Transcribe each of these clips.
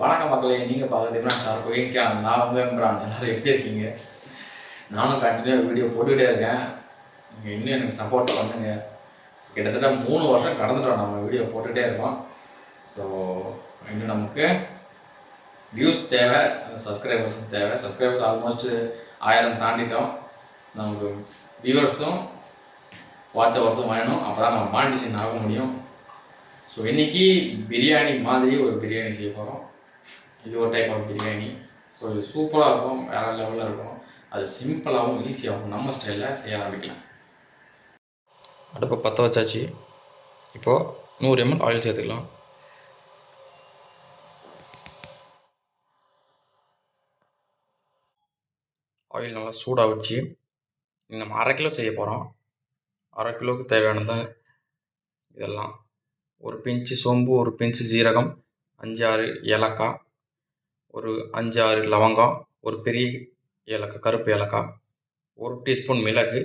வணக்கம் மக்களே நீங்கள் பார்க்குறீங்கன்னா சார் குயிங் சேனல். நான் உங்கள் எம்ரான். எல்லோரும் எப்படி இருக்கீங்க? நானும் கண்டினியூ வீடியோ போட்டுக்கிட்டே இருக்கேன். நீங்கள் இன்னும் எனக்கு சப்போர்ட் பண்ணுங்க. கிட்டத்தட்ட மூணு வருஷம் கடந்துட்டோம் நம்ம வீடியோ போட்டுகிட்டே இருக்கோம். ஸோ இன்னும் நமக்கு வியூஸ் தேவை சப்ஸ்கிரைபர்ஸும் தேவை. சப்ஸ்கிரைபர்ஸ் ஆல்மோஸ்ட் ஆயிரம் தாண்டிட்டோம். நமக்கு வியூவர்ஸும் வாட்ச் ஹவர்ஸும் வேணும் அப்போ தான் நம்ம மானிட்டேஷன் ஆக முடியும். ஸோ இன்னைக்கு பிரியாணி மாதிரி ஒரு பிரியாணி செய்ய போகிறோம் இது ஒரு டைப் ஆஃப் பிரியாணி ஸோ இது சூப்பராக இருக்கும். வேறு லெவலில் இருக்கும். அது சிம்பிளாகவும் ஈஸியாகவும் நம்ம ஸ்டைலில் செய்ய ஆரம்பிக்கலாம். அடுப்பை பற்ற வச்சாச்சு. இப்போது நூறு எம்எல் ஆயில் சேர்த்துக்கலாம். ஆயில் நல்லா சூடாக வச்சு நம்ம அரை கிலோ செய்ய போகிறோம் அரை கிலோவுக்கு தேவையானது இதெல்லாம். ஒரு பிஞ்சு சோம்பு ஒரு பிஞ்சு ஜீரகம் ஆறு ஏலக்காய். ஒரு அஞ்சாறு லவங்கம் ஒரு பெரிய ஏலக்காய் கருப்பு ஏலக்காய் ஒரு டீஸ்பூன் மிளகு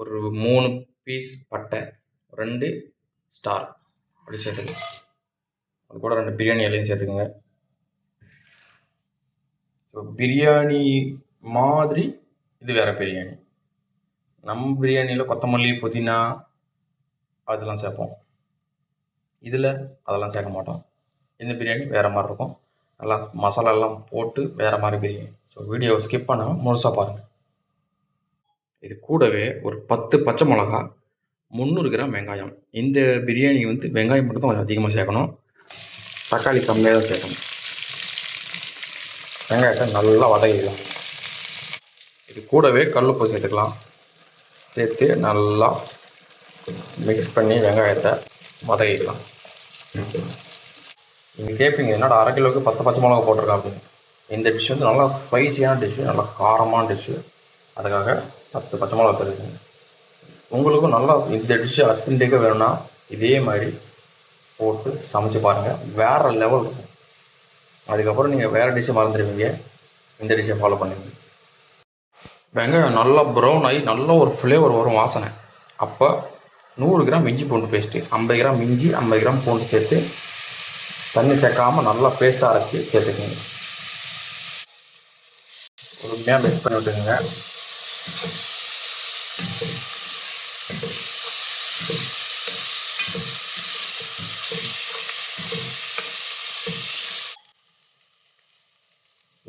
ஒரு மூணு பீஸ் பட்டை ரெண்டு ஸ்டார். அப்படி சேர்த்துக்கோங்க. அது கூட ரெண்டு பிரியாணி இலையும் சேர்த்துக்கோங்க. ஸோ பிரியாணி மாதிரி இது வேறு பிரியாணி. நம்ம பிரியாணியில் கொத்தமல்லி புதினா அதெல்லாம் சேர்ப்போம். இதில் அதெல்லாம் சேர்க்க மாட்டோம். இந்த பிரியாணி வேறு மாதிரி இருக்கும். நல்லா மசாலாலாம் போட்டு வேறு மாதிரி பிரியாணி ஸோ வீடியோவை ஸ்கிப் பண்ணாமல் முழுசாக பாருங்கள் இது கூடவே ஒரு பத்து பச்சை மிளகா முந்நூறு கிராம் வெங்காயம். இந்த பிரியாணி வந்து வெங்காயம் மட்டும் தான் கொஞ்சம் அதிகமாக சேர்க்கணும். தக்காளி கம்மியாக தான் சேர்க்கணும். வெங்காயத்தை நல்லா வதக்கிக்கலாம். இது கூடவே கல்லுப்பு சேர்த்துக்கலாம். சேர்த்து நல்லா மிக்ஸ் பண்ணி வெங்காயத்தை வதக்கிக்கலாம். நீங்கள் கேட்பீங்க என்னடா அரை கிலோவுக்கு பத்து பச்சை மிளகா போட்டிருக்கேன் அப்படின்னு இந்த டிஷ் வந்து நல்லா ஸ்பைசியான டிஷ்ஷு நல்லா காரமான டிஷ்ஷு அதுக்காக பத்து பச்சை மிளகா தருவீங்க. உங்களுக்கும் நல்லா இந்த டிஷ்ஷு அத்தன்டிக்காக வேணும்னா இதே மாதிரி போட்டு சமைச்சு பாருங்கள் வேறு லெவல் இருக்கும். அதுக்கப்புறம் நீங்கள் வேறு டிஷ்ஷை மறந்துடுவீங்க. இந்த டிஷ்ஷை ஃபாலோ பண்ணுவீங்க வெங்காயம் நல்லா ப்ரௌன் ஆகி நல்ல ஒரு ஃப்ளேவர் வரும் வாசனை. அப்போ நூறு கிராம் இஞ்சி பூண்டு பேஸ்ட்டு ஐம்பது கிராம் இஞ்சி ஐம்பது கிராம் பூண்டு சேர்த்து தண்ணி சேர்க்காம நல்லா பேஸ்ட் அரைச்சி சேர்த்துக்கோங்க. பொறுமையாக மிக்ஸ் பண்ணி விட்டுக்குங்க.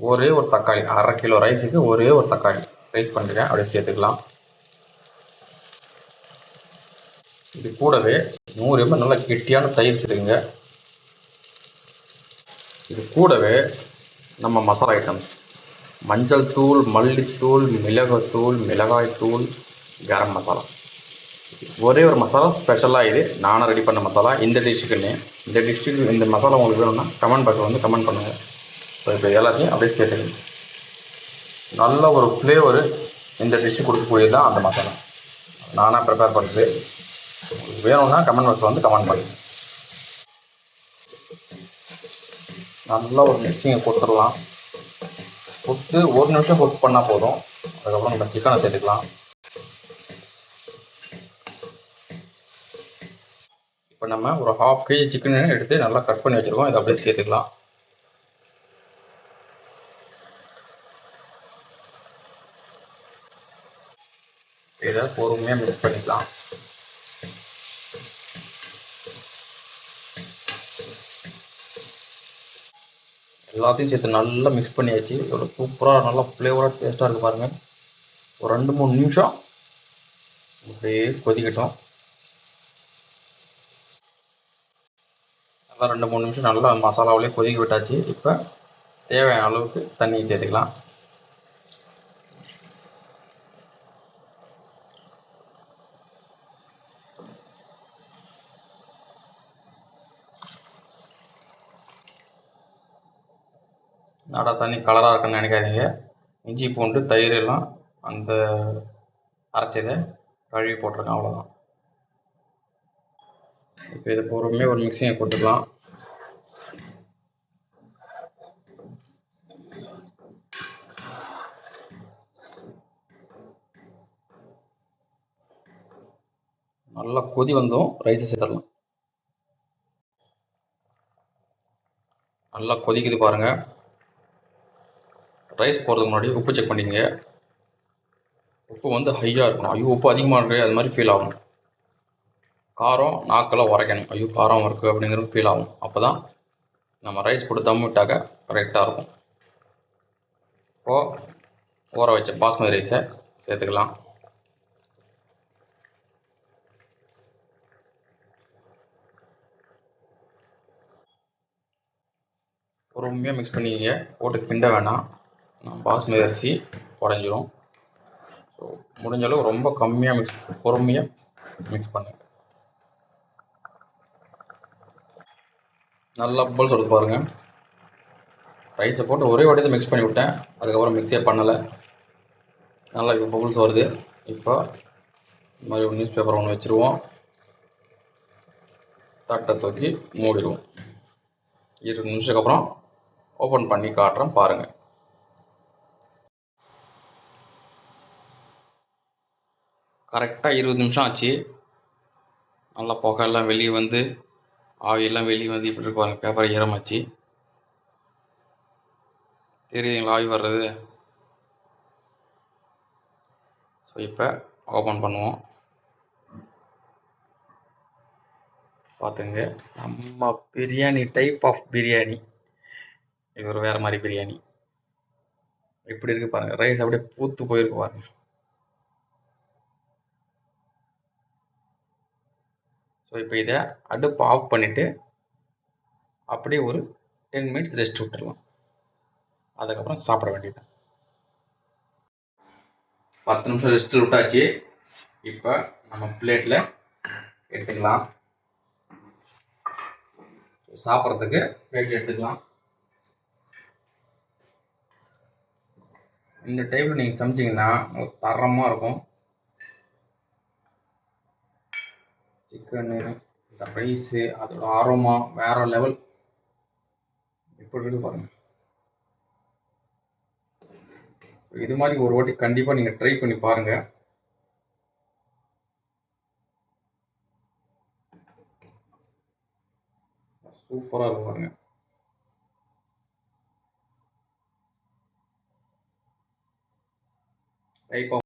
ஒரே ஒரு தக்காளி அரை கிலோ ரைஸுக்கு ஒரே ஒரு தக்காளி. ரைஸ் பண்ணுறேன் அப்படியே சேர்த்துக்கலாம். இது கூடவே நூறு எம்எல் நல்லா கெட்டியான தயிர் சேர்த்துக்குங்க. இது கூடவே நம்ம மசாலா ஐட்டம்ஸ் மஞ்சள் தூள் மல்லித்தூள் மிளகுத்தூள் மிளகாய்த்தூள் கரம் மசாலா. ஒரே ஒரு மசாலா ஸ்பெஷலாக இது. நானும் ரெடி பண்ண மசாலா. இந்த டிஷ்ஷுக்குன்னு இந்த டிஷ்ஷுக்கு இந்த மசாலா உங்களுக்கு வேணும்னா கமெண்ட் பாக்ஸில் வந்து கமெண்ட் பண்ணுங்கள் ஸோ இப்போ எல்லாத்தையும் அப்படியே சேர்த்துக்கணும். நல்ல ஒரு ஃப்ளேவரு இந்த டிஷ்ஷு கொடுக்கக்கூடியது தான் அந்த மசாலா. நானாக ப்ரிப்பேர் பண்ணுறது உங்களுக்கு வேணும்னா கமெண்ட் பாக்ஸில் வந்து கமெண்ட் பண்ணுங்கள் நல்லா ஒரு மிக்சிங்கை கொடுத்துடலாம். கொடுத்து ஒரு நிமிஷம் குக் பண்ணால் போதும். அதுக்கப்புறம் நம்ம சிக்கனை சேர்த்துக்கலாம். இப்போ நம்ம ஒரு ஹாஃப் கேஜி சிக்கன் எடுத்து நல்லா கட் பண்ணி வச்சுருக்கோம். இதை அப்படியே சேர்த்துக்கலாம். இதை பொறுமையாக மிக்ஸ் பண்ணிக்கலாம். எல்லாத்தையும் சேர்த்து நல்லா மிக்ஸ் பண்ணியாச்சு. எவ்வளோ சூப்பராக நல்லா ஃப்ளேவராக டேஸ்ட்டாக இருக்குது பாருங்கள் ஒரு ரெண்டு மூணு நிமிஷம் அப்படியே கொதிக்கட்டும். நல்லா ரெண்டு மூணு நிமிஷம் நல்லா மசாலாவிலே கொதிக்க விட்டாச்சு. இப்போ தேவையான அளவுக்கு தண்ணி சேர்த்துக்கலாம். நாடா தண்ணி கலராக இருக்குன்னு நினைக்காதீங்க. இஞ்சி பூண்டு தயிர் எல்லாம் அந்த அரைச்சதை கழுவி போட்டிருக்கேன் அவ்வளோதான் இப்போ இதை பொறுமையாக ஒரு மிக்சிங்கை கொடுத்துக்கலாம். நல்லா கொதி வந்தோம் ரைஸை சேர்த்துடலாம். நல்லா கொதிக்குது பாருங்கள் ரைஸ் போகிறதுக்கு முன்னாடி உப்பு செக் பண்ணிக்கங்க. உப்பு வந்து ஹையாக இருக்கணும். ஐயோ உப்பு அதிகமாக இருக்கு அது மாதிரி ஃபீல் ஆகும். காரம் நாக்கெல்லாம் உரைக்கணும். ஐயோ காரம் இருக்குது அப்படிங்கிறது ஃபீல் ஆகும். அப்போ தான் நம்ம ரைஸ் போட்டு தம் விட்டாக்க கரெக்டாக இருக்கும். இப்போது ஊற வச்ச பாஸ்மதி ரைஸை சேர்த்துக்கலாம். பொறுமையாக மிக்ஸ் பண்ணிக்கிங்க. போட்டு கிண்ட வேணாம். பாஸ்மதி அரிசி உடஞ்சிரும். ஸோ முடிஞ்ச அளவு ரொம்ப கம்மியாக மிக்ஸ் பொறுமையாக மிக்ஸ் பண்ணுங்கள் நல்லா அப்பல் வருது பாருங்கள் ரைஸை போட்டு ஒரே வாட்டி மிக்ஸ் பண்ணி விட்டேன். அதுக்கப்புறம் மிக்ஸே பண்ணலை. நல்லா இப்போ பபுள்ஸ் வருது. இப்போ இந்த மாதிரி ஒரு நியூஸ் பேப்பர் ஒன்று வச்சுருவோம். தட்டை தூக்கி மூடிடுவோம். இருபது நிமிஷத்துக்கு அப்புறம் ஓப்பன் பண்ணி காட்டுறேன் பாருங்கள் கரெக்டாக இருபது நிமிஷம் ஆச்சு. நல்லா புகையெல்லாம் வெளியே வந்து ஆவியெல்லாம் வெளியே வந்து இப்படி இருக்கு பாருங்க பேப்பர் ஈரமாச்சு. தெரியுதுங்களா ஆவி வர்றது. ஸோ இப்போ ஓப்பன் பண்ணுவோம். பார்த்துங்க நம்ம பிரியாணி டைப் ஆஃப் பிரியாணி. இது ஒரு வேறு மாதிரி பிரியாணி. எப்படி இருக்குது பாருங்கள் ரைஸ் அப்படியே பூத்து போயிருக்கு பாருங்கள் ஸோ இப்போ இதை அடுப்பு ஆஃப் பண்ணிவிட்டு அப்படியே ஒரு டென் மினிட்ஸ் ரெஸ்ட் விட்டுறலாம். அதுக்கப்புறம் சாப்பிட வேண்டியது பத்து நிமிஷம் ரெஸ்ட்டில் விட்டாச்சு. இப்போ நம்ம பிளேட்டில் எடுத்துக்கலாம். சாப்பிட்றதுக்கு பிளேட்டில் எடுத்துக்கலாம். இந்த டைப்பில் நீங்கள் சமைச்சிங்கன்னா தரமாக இருக்கும். சிக்கனு இந்த ரைஸு அதோட ஆரோமா வேற லெவல் எப்படி இருக்கு பாருங்க. இது மாதிரி ஒரு வாட்டி கண்டிப்பாக நீங்கள் ட்ரை பண்ணி பாருங்கள் சூப்பராக இருக்கும் பாருங்க. Type of